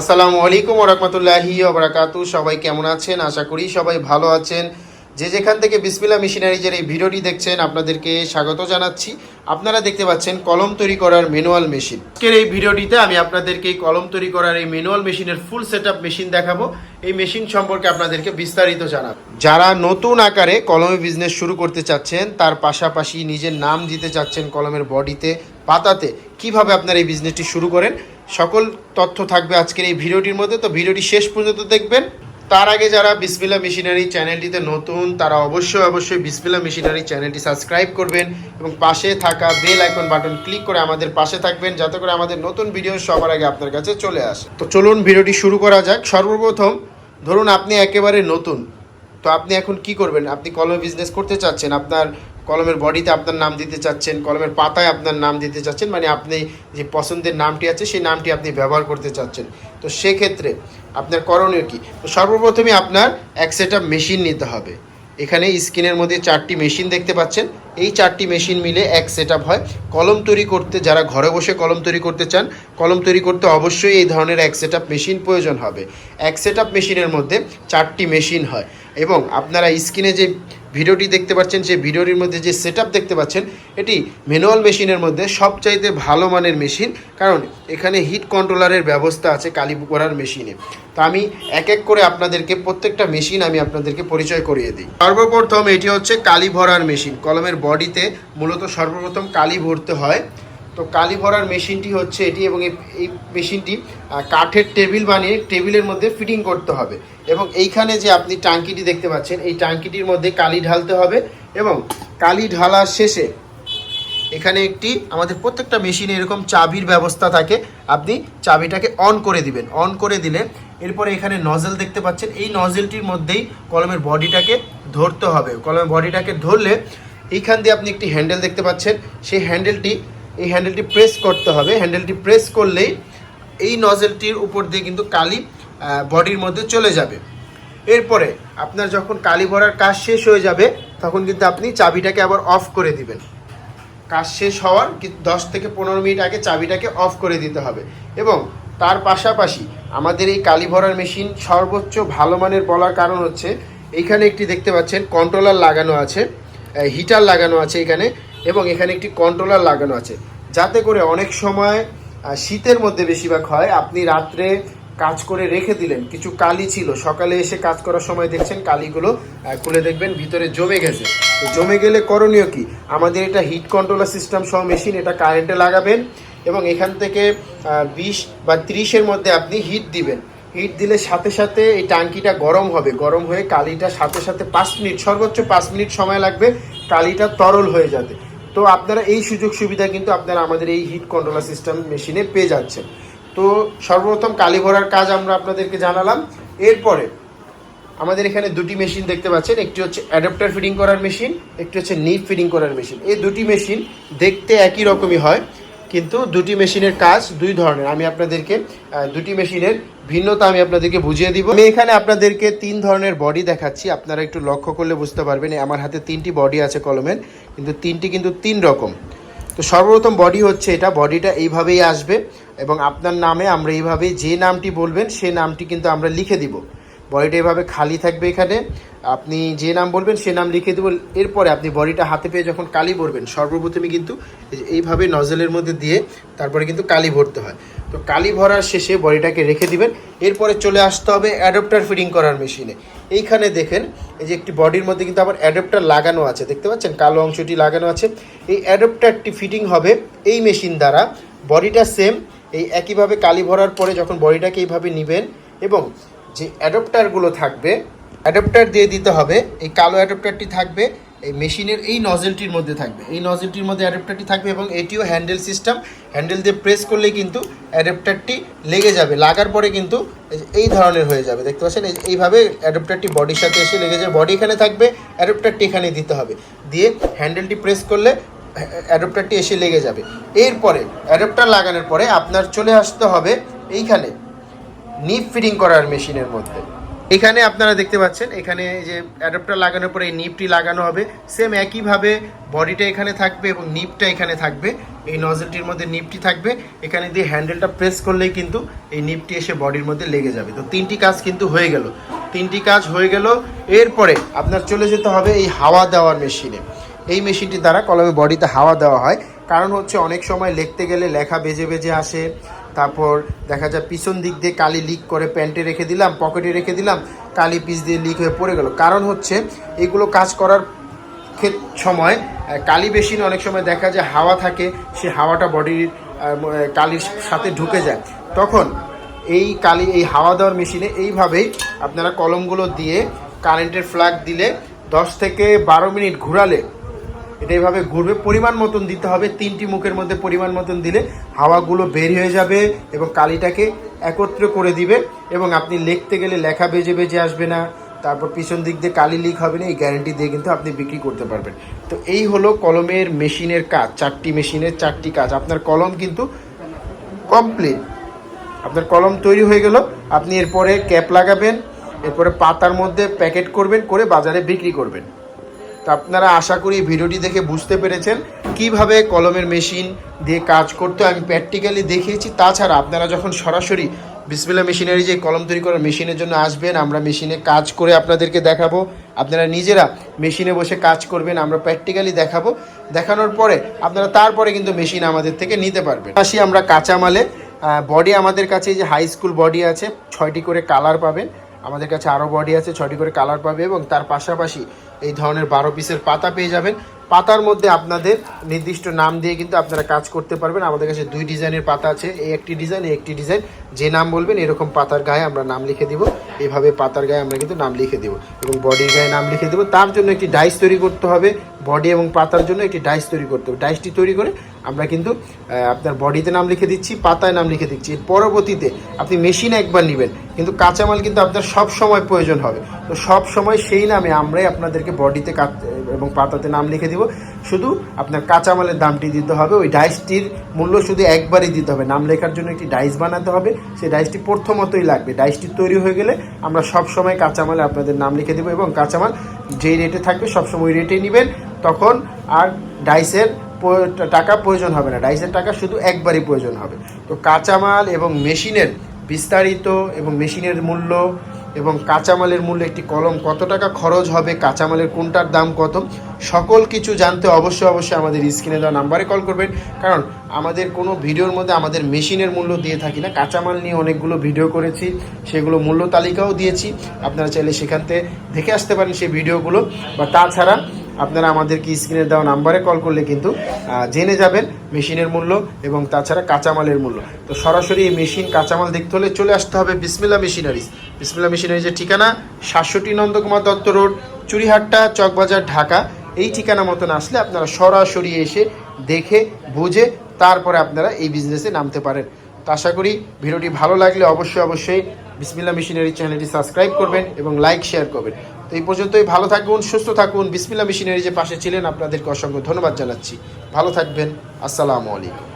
আসসালামু আলাইকুম ওরহমতুল্লাহি ওবরাকাতু সবাই কেমন আছেন? আশা করি সবাই ভালো আছেন। যে যেখান থেকে বিসমিল্লা মেশিনারিজের এই ভিডিওটি দেখছেন, আপনাদেরকে স্বাগত জানাচ্ছি। আপনারা দেখতে পাচ্ছেন কলম তৈরি করার ম্যানুয়াল মেশিন। আজকের এই ভিডিওটিতে আমি আপনাদেরকে এই কলম তৈরি করার এই ম্যানুয়াল মেশিনের ফুল সেট মেশিন দেখাবো। এই মেশিন সম্পর্কে আপনাদেরকে বিস্তারিত জানাব। যারা নতুন আকারে কলমে বিজনেস শুরু করতে চাচ্ছেন, তার পাশাপাশি নিজের নাম দিতে চাচ্ছেন কলমের বডিতে, পাতাতে, কীভাবে আপনার এই বিজনেসটি শুরু করেন সকল তথ্য থাকবে আজকের এই ভিডিওটির মধ্যে। তো ভিডিওটি শেষ পর্যন্ত দেখবেন। তার আগে যারা বিসমিল্লা মেশিনারি চ্যানেলটিতে নতুন, তারা অবশ্যই অবশ্যই বিসমিল্লা মেশিনারি চ্যানেলটি সাবস্ক্রাইব করবেন এবং পাশে থাকা বেল আইকন বাটন ক্লিক করে আমাদের পাশে থাকবেন, যাতে করে আমাদের নতুন ভিডিও সবার আগে আপনার কাছে চলে আসে। তো চলুন ভিডিওটি শুরু করা যাক। সর্বপ্রথম, ধরুন আপনি একেবারে নতুন। তো আপনি এখন কি করবেন? আপনি কলম বিজনেস করতে চাচ্ছেন, আপনার কলমের বডিতে আপনার নাম দিতে চাচ্ছেন, কলমের পাতায় আপনার নাম দিতে চাচ্ছেন মানে আপনি যে পছন্দের নামটি আছে সেই নামটি আপনি ব্যবহার করতে চাচ্ছেন। তো সেক্ষেত্রে আপনার করণীয় কী? তো সর্বপ্রথমে আপনার এক সেট মেশিন নিতে হবে। এখানে স্ক্রিনের মধ্যে চারটি মেশিন দেখতে পাচ্ছেন। এই চারটি মেশিন মিলে এক সেট হয়। কলম তৈরি করতে, যারা ঘরে বসে কলম তৈরি করতে চান, কলম তৈরি করতে অবশ্যই এই ধরনের এক সেট মেশিন প্রয়োজন হবে। এক সেট মেশিনের মধ্যে চারটি মেশিন হয় এবং আপনারা স্ক্রিনে যে ভিডিওটি দেখতে পাচ্ছেন, সেই ভিডিওটির মধ্যে যে সেট দেখতে পাচ্ছেন, এটি ম্যানুয়াল মেশিনের মধ্যে সবচাইতে ভালো মানের মেশিন কারণ এখানে হিট কন্ট্রোলারের ব্যবস্থা আছে কালি করার মেশিনে তো আমি এক এক করে আপনাদেরকে প্রত্যেকটা মেশিন আমি আপনাদেরকে পরিচয় করিয়ে দিই। সর্বপ্রথম এটি হচ্ছে কালি ভরার মেশিন কলমের বডিতে মূলত সর্বপ্রথম কালি ভরতে হয়। তো কালি ভরার মেশিনটি হচ্ছে এটি এবং এই- মেশিনটি কাঠের টেবিল বানিয়ে টেবিলের মধ্যে ফিটিং করতে হবে এবং এইখানে যে আপনি টাঙ্কিটি দেখতে পাচ্ছেন, এই টাঙ্কিটির মধ্যে কালি ঢালতে হবে এবং কালি ঢালার শেষে এখানে একটি, আমাদের প্রত্যেকটা মেশিনে এরকম চাবির ব্যবস্থা থাকে। আপনি চাবিটাকে অন করে দিবেন। অন করে দিলে এরপরে এখানে নজেল দেখতে পাচ্ছেন, এই নজেলটির মধ্যেই কলমের বডিটাকে ধরতে হবে। কলমের বডিটাকে ধরলে এইখান দিয়ে আপনি একটি হ্যান্ডেল দেখতে পাচ্ছেন। সেই হ্যান্ডেলটি এই হ্যান্ডেলটি প্রেস করতে হবে। হ্যান্ডেলটি প্রেস করলেই এই নজেলটির উপর দিয়ে কিন্তু কালি বডির মধ্যে চলে যাবে। এরপরে আপনার যখন কালি ভরার কাজ শেষ হয়ে যাবে, তখন কিন্তু আপনি চাবিটাকে আবার অফ করে দিবেন। কাজ শেষ হওয়ার দশ থেকে পনেরো মিনিট আগে চাবিটাকে অফ করে দিতে হবে। এবং তার পাশাপাশি আমাদের এই কালি ভরার মেশিন সর্বোচ্চ ভালো মানের বলার কারণ হচ্ছে এইখানে একটি দেখতে পাচ্ছেন কন্ট্রোলার লাগানো আছে হিটার লাগানো আছে এখানে। এবং এখানে একটি কন্ট্রোলার লাগানো আছে। যাতে করে অনেক সময় শীতের মধ্যে বেশিরভাগ হয়, আপনি রাত্রে কাজ করে রেখে দিলেন। কিছু কালি ছিল। সকালে এসে কাজ করার সময় দেখছেন কালিগুলো খুলে দেখবেন, ভিতরে জমে গেছে। তো জমে গেলে করণীয় কি? আমাদের এটা হিট কন্ট্রোলার সিস্টেম সহ মেশিন এটা কারেন্টে লাগাবেন এবং এখান থেকে বিশ বা ত্রিশের মধ্যে আপনি হিট দিবেন। হিট দিলে সাথে সাথে এই টাঙ্কিটা গরম হবে। গরম হয়ে কালিটা সাথে সাথে পাঁচ মিনিট, সর্বোচ্চ পাঁচ মিনিট সময় লাগবে কালিটা তরল হয়ে যাবে তো আপনারা এই সুযোগ সুবিধা কিন্তু আপনারা আমাদের এই হিট কন্ট্রোলার সিস্টেম মেশিনে পেয়ে যাচ্ছেন। তো সর্বপ্রথম কালি ভরার কাজ আমরা আপনাদেরকে জানালাম। এরপরে আমাদের এখানে দুটি মেশিন দেখতে পাচ্ছেন। একটি হচ্ছে অ্যাডাপ্টার ফিডিং করার মেশিন একটি হচ্ছে নিপ ফিডিং করার মেশিন এই দুটি মেশিন দেখতে একই রকমই হয়। কিন্তু দুটি মেশিনের কাজ দুই ধরনের। আমি আপনাদেরকে দুটি মেশিনের ভিন্নতা আমি আপনাদেরকে বুঝিয়ে দিব। আমি এখানে আপনাদেরকে তিন ধরনের বডি দেখাচ্ছি। আপনারা একটু লক্ষ্য করলে বুঝতে পারবেন আমার হাতে তিনটি বডি আছে কলমের, কিন্তু তিনটি কিন্তু তিন রকম। তো সর্বপ্রথম বডি হচ্ছে এটা। বডিটা এইভাবেই আসবে এবং আপনার নামে আমরা এইভাবেই যে নামটি বলবেন, সে নামটি কিন্তু আমরা লিখে দিব। বডিটা এভাবে খালি থাকবে এখানে। আপনি যে নাম বলবেন সে নাম লিখে দেবো। এরপরে আপনি বডিটা হাতে পেয়ে যখন কালি ভরবেন, সর্বপ্রথমে কিন্তু এই এইভাবে নজলের মধ্যে দিয়ে তারপরে কিন্তু কালি ভরতে হয়। তো কালি ভরার শেষে বডিটাকে রেখে দিবেন। এরপরে চলে আসতে হবে অ্যাডাপ্টার ফিটিং করার মেশিনে এইখানে দেখেন, এই যে একটি বডির মধ্যে কিন্তু আবার অ্যাডাপ্টার লাগানো আছে। দেখতে পাচ্ছেন? কালো অংশটি লাগানো আছে। এই অ্যাডাপ্টারটি ফিটিং হবে এই মেশিন দ্বারা। বডিটা সেম এই একইভাবে কালি ভরার পরে যখন বডিটাকে এইভাবে নেবেন এবং যে অ্যাডাপ্টারগুলো থাকবে, অ্যাডাপ্টার দিয়ে দিতে হবে, এই কালো অ্যাডাপ্টারটি থাকবে, এই মেশিনের এই নজেলটির মধ্যে থাকবে। এই নজেলটির মধ্যে অ্যাডাপ্টারটি থাকবে এবং এটিও হ্যান্ডেল সিস্টেম। হ্যান্ডেল দিয়ে প্রেস করলেই কিন্তু অ্যাডাপ্টারটি লেগে যাবে। লাগার পরে কিন্তু এই ধরনের হয়ে যাবে। দেখতে পাচ্ছেন? এই- এইভাবে অ্যাডাপ্টারটি বডির সাথে এসে লেগে যাবে। বডি এখানে থাকবে, অ্যাডাপ্টারটি এখানে দিতে হবে। দিয়ে হ্যান্ডেলটি প্রেস করলে অ্যাডাপ্টারটি এসে লেগে যাবে। এরপরে, অ্যাডাপ্টার লাগানোর পরে আপনার চলে আসতে হবে এইখানে। নিপ ফিটিং করার মেশিনের মধ্যে। এখানে আপনারা দেখতে পাচ্ছেন, এখানে যে অ্যাডাপ্টার লাগানোর পরে এই নিপটি লাগানো হবে। সেম একইভাবে বডিটা এখানে থাকবে এবং নিপটা এখানে থাকবে। এই নজলটির মধ্যে নিপটি থাকবে। এখানে দিয়ে হ্যান্ডেলটা প্রেস করলেই কিন্তু এই নিপটি এসে বডির মধ্যে লেগে যাবে। তো তিনটি কাজ কিন্তু হয়ে গেল। তিনটি কাজ হয়ে গেল। এরপরে আপনার চলে যেতে হবে এই হাওয়া দেওয়ার মেশিনে। এই মেশিনটি দ্বারা কলমে বডিতে হাওয়া দেওয়া হয়। কারণ হচ্ছে অনেক সময় লিখতে গেলে লেখা বেজে বেজে আসে। তারপর দেখা যায় পিছন দিক দিয়ে কালি লিক করে প্যান্টে রেখে দিলাম পকেটে রেখে দিলাম, কালি পিস দিয়ে লিক হয়ে পড়ে গেল। কারণ হচ্ছে এগুলো কাজ করার ক্ষেত সময় কালি বেশি অনেক সময় দেখা যায় হাওয়া থাকে, সে হাওয়াটা বডির কালির সাথে ঢুকে যায়। তখন এই কালি, এই হাওয়া দেওয়ার মেশিনে এইভাবেই আপনারা কলমগুলো দিয়ে কারেন্টের ফ্ল্যাগ দিলে দশ থেকে বারো মিনিট ঘোরালে এটা এইভাবে ঘুরবে। পরিমাণ মতন দিতে হবে। তিনটি মুখের মধ্যে পরিমাণ মতন দিলে হাওয়াগুলো বের হয়ে যাবে এবং কালিটাকে একত্র করে দিবে এবং আপনি লিখতে গেলে লেখা বেজে বেজে আসবে না। তারপর পিছন দিক দিয়ে কালি লিক হবে না, এই গ্যারেন্টি দিয়ে কিন্তু আপনি বিক্রি করতে পারবেন। তো এই হলো কলমের মেশিনের কাজ, চারটি মেশিনের চারটি কাজ। আপনার কলম কিন্তু কমপ্লিট আপনার কলম তৈরি হয়ে গেল। আপনি এরপরে ক্যাপ লাগাবেন, এরপরে পাতার মধ্যে প্যাকেট করবেন, করে বাজারে বিক্রি করবেন। তো আপনারা আশা করি ভিডিওটি দেখে বুঝতে পেরেছেন কীভাবে কলমের মেশিন দিয়ে কাজ করতে আমি প্র্যাকটিক্যালি দেখিয়েছি। তাছাড়া আপনারা যখন সরাসরি বিসমিল্লা মেশিনারি যে কলম তৈরি করার মেশিনের জন্য আসবেন, আমরা মেশিনে কাজ করে আপনাদেরকে দেখাবো। আপনারা নিজেরা মেশিনে বসে কাজ করবেন, আমরা প্র্যাকটিক্যালি দেখাবো। দেখানোর পরে আপনারা তারপরে কিন্তু মেশিন আমাদের থেকে নিতে পারবেন। আসি আমরা কাঁচামালে বডি আমাদের কাছে যে হাই স্কুল বডি আছে, ছয়টি করে কালার পাবেন। আমাদের কাছে আরও বডি আছে, ছয়টি করে কালার পাবে এবং তার পাশাপাশি এই ধরনের বারো পিসের পাতা পেয়ে যাবেন। পাতার মধ্যে আপনাদের নির্দিষ্ট নাম দিয়ে কিন্তু আপনারা কাজ করতে পারবেন। আমাদের কাছে দুই ডিজাইনের পাতা আছে, এই একটি ডিজাইন এই একটি ডিজাইন যে নাম বলবেন, এরকম পাতার গায়ে আমরা নাম লিখে দিব। এইভাবে পাতার গায়ে আমরা কিন্তু নাম লিখে দিব এবং বডির গায়ে নাম লিখে দেবো। তার জন্য একটি ডাইস তৈরি করতে হবে। বডি এবং পাতার জন্য একটি ডাইস তৈরি করতে হবে। ডাইসটি তৈরি করে আমরা কিন্তু আপনার বডিতে নাম লিখে দিচ্ছি, পাতায় নাম লিখে দিচ্ছি। পরবর্তীতে আপনি মেশিনে একবার নেবেন, কিন্তু কাঁচামাল কিন্তু আপনার সব সময় প্রয়োজন হবে। তো সব সময় সেই নামে আমরাই আপনাদেরকে বডিতে এবং পাতাতে নাম লিখে দিব। শুধু আপনার কাঁচামালের দামটি দিতে হবে, ওই ডাইসটির মূল্য শুধু একবারই দিতে হবে। নাম লেখার জন্য একটি ডাইস বানাতে হবে, সেই ডাইসটি প্রথমতই লাগবে। ডাইসটি তৈরি হয়ে গেলে আমরা সব সময় কাঁচামালে আপনাদের নাম লিখে দেবো, এবং কাঁচামাল যেই রেটে থাকবে সবসময় ওই রেটেই নেবেন। তখন আর ডাইসের টাকা প্রয়োজন হবে না। ডাইসের টাকা শুধু একবারই প্রয়োজন হবে। তো কাঁচামাল এবং মেশিনের বিস্তারিত এবং মেশিনের মূল্য এবং কাঁচামালের মূল্য একটি কলম কত টাকা খরচ হবে, কাঁচামালের কোনটার দাম কত, সকল কিছু জানতে অবশ্যই অবশ্যই আমাদের স্ক্রিনে দেওয়া নাম্বারে কল করবেন। কারণ আমাদের কোনো ভিডিওর মধ্যে আমাদের মেশিনের মূল্য দিয়ে থাকি না। কাঁচামাল নিয়ে অনেকগুলো ভিডিও করেছি, সেগুলো মূল্য তালিকাও দিয়েছি। আপনারা চাইলে সেখান থেকে দেখে আসতে পারেন সেই ভিডিওগুলো। বা তাছাড়া আপনারা আমাদেরকে স্ক্রিনে দেওয়া নাম্বারে কল করলে কিন্তু জেনে যাবেন মেশিনের মূল্য এবং তাছাড়া কাঁচামালের মূল্য। তো সরাসরি এই মেশিন কাঁচামাল দেখতে হলে চলে আসতে হবে বিসমিল্লা মেশিনারিজ। বিসমিল্লা মেশিনারিজের ঠিকানা সাতষট্টি নন্দকুমার দত্ত রোড চুরিহাট্টা চকবাজার, ঢাকা। এই ঠিকানা মতন আসলে আপনারা সরাসরি এসে দেখে, বুঝে তারপরে আপনারা এই বিজনেসে নামতে পারেন। তো আশা করি ভিডিওটি ভালো লাগলে অবশ্যই অবশ্যই বিসমিল্লা মেশিনারি চ্যানেলটি সাবস্ক্রাইব করবেন এবং লাইক শেয়ার করবেন। তো এই পর্যন্তই, ভালো থাকুন, সুস্থ থাকুন। বিসমিল্লা মেশিনারি যে পাশে ছিলেন, আপনাদেরকে অসংখ্য ধন্যবাদ জানাচ্ছি। ভালো থাকবেন। আসসালামু আলাইকুম।